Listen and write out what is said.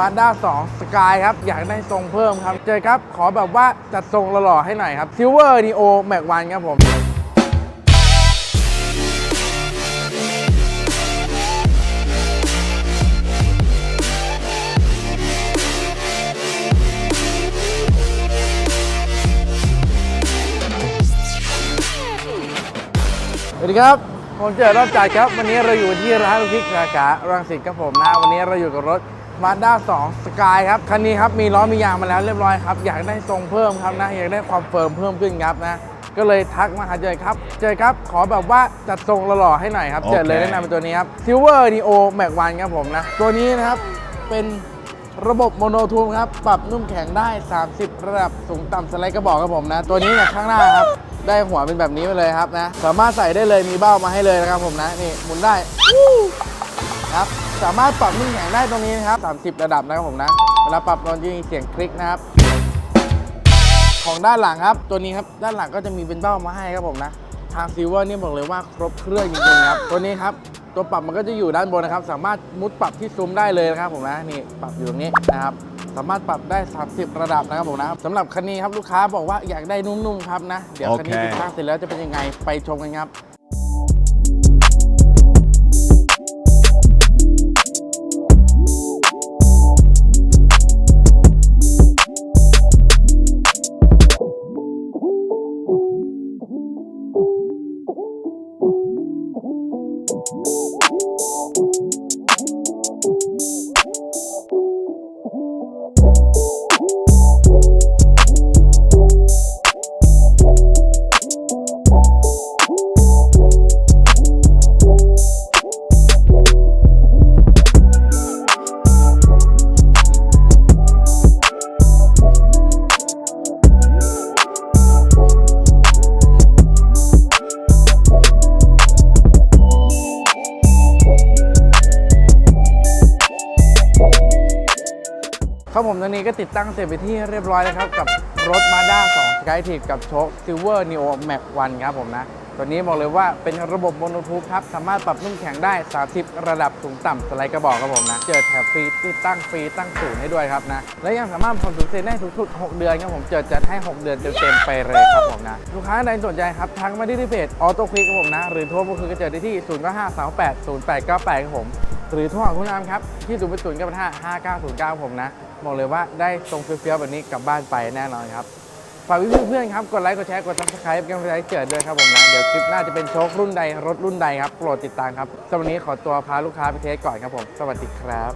Mazda 2 Sky ครับ อยากได้ทรงเพิ่มครับ เจอครับ ขอแบบว่าจัดทรงหล่อๆให้หน่อยครับ Silver Neo Max 1ครับผมสวัสดีครับ ผมเจอรถจัดครับ วันนี้เราอยู่ที่ร้านลูกพิกสาขารังสิตครับผมนะ วันนี้เราอยู่กับรถ Mazda 2 Sky ครับ คันนี้ครับมีล้อมียางมาแล้วเรียบร้อยครับ อยากได้ทรงเพิ่มครับนะ อยากได้ความเฟิร์มเพิ่มขึ้นครับนะ ก็เลยทักมาหาเจอครับ เจอครับ ขอแบบว่าจัดทรงหล่อๆให้หน่อยครับ เจอเลยโอเคแนะนำเป็นตัวนี้ครับ Silver Neo Max 1ครับผมนะ ตัวนี้นะครับเป็นระบบโมโนทูมครับ ปรับนุ่มแข็งได้ 30 ระดับสูงต่ำสไลด์กระบอกครับผมนะ ตัวนี้เนี่ยข้างหน้าครับ ได้หัวเป็นแบบนี้ไปเลยครับนะ สามารถใส่ได้เลยมีเบ้ามาให้เลยนะครับผมนะ นี่หมุนได้วู้ครับ สามารถปรับนุ่มแข็งได้ตรงนี้นะครับ 30 ระดับนะครับผมนะ เวลาปรับนอนจะมีเสียงคลิกนะครับ ของด้านหลังครับ ตัวนี้ครับ ด้านหลังก็จะมีเป็นเบ้ามาให้ครับผมนะ ทางซิลเวอร์นี่บอกเลยว่าครบเครื่องจริงๆครับ ตัวนี้ครับ ตัวปรับมันก็จะอยู่ด้านบนนะครับ สามารถมุดปรับที่ซูมได้เลยนะครับผมนะ นี่ปรับอยู่ตรงนี้นะครับสามารถปรับได้ 30 ระดับนะครับผมนะครับสำหรับคันนี้ครับลูกค้าบอกว่าอยากได้นุ่มๆครับนะ เดี๋ยวคันนี้โอเคติดตั้งเสร็จแล้วจะเป็นยังไงไปชมกันครับ ครับผมตอนนี้ก็ติดตั้งเสร็จไปที่เรียบร้อยแล้วครับ กับรถ Mazda 2 Skytip กับโชค Silver Neo Max 1ครับผมนะ ตัวนี้บอกเลยว่าเป็นระบบโมโนทูปครับ สามารถปรับนุ่มแข็งได้ 30 ระดับสูงต่ำสไลด์กระบอกครับผมนะ เจอแถบฟรีติดตั้งฟรีตั้งศูนย์ให้ด้วยครับนะ และยังสามารถผ่อนศูนย์เซ็นได้ทุกๆ6เดือนครับผมเจอจัดให้ 6 เดือนเต็มๆไปเลยครับผมนะ ลูกค้าใดสนใจครับทักมาที่เพจออโต้คลิกครับผมนะ หรือโทรมาคุยก็เจอได้ที่0 9 5 3 8 0 8 9 8ครับผมหรือโทรหาคุณอามครับที่0 0 9 5 5 9 0 9ผมนะ บอกเลยว่าได้ทรงเฟี้ยวๆแบบนี้กลับบ้านไปแน่นอนครับฝากเพื่อนๆครับ กดไลค์ กดแชร์ กดซับสไครป์กันไปให้เกิดด้วยครับผมนะ เดี๋ยวคลิปหน้าจะเป็นโชครุ่นใด รถรุ่นใดครับ โปรดติดตามครับสำหรับวันนี้ขอตัวพาลูกค้าไปเทสก่อนครับผม สวัสดีครับ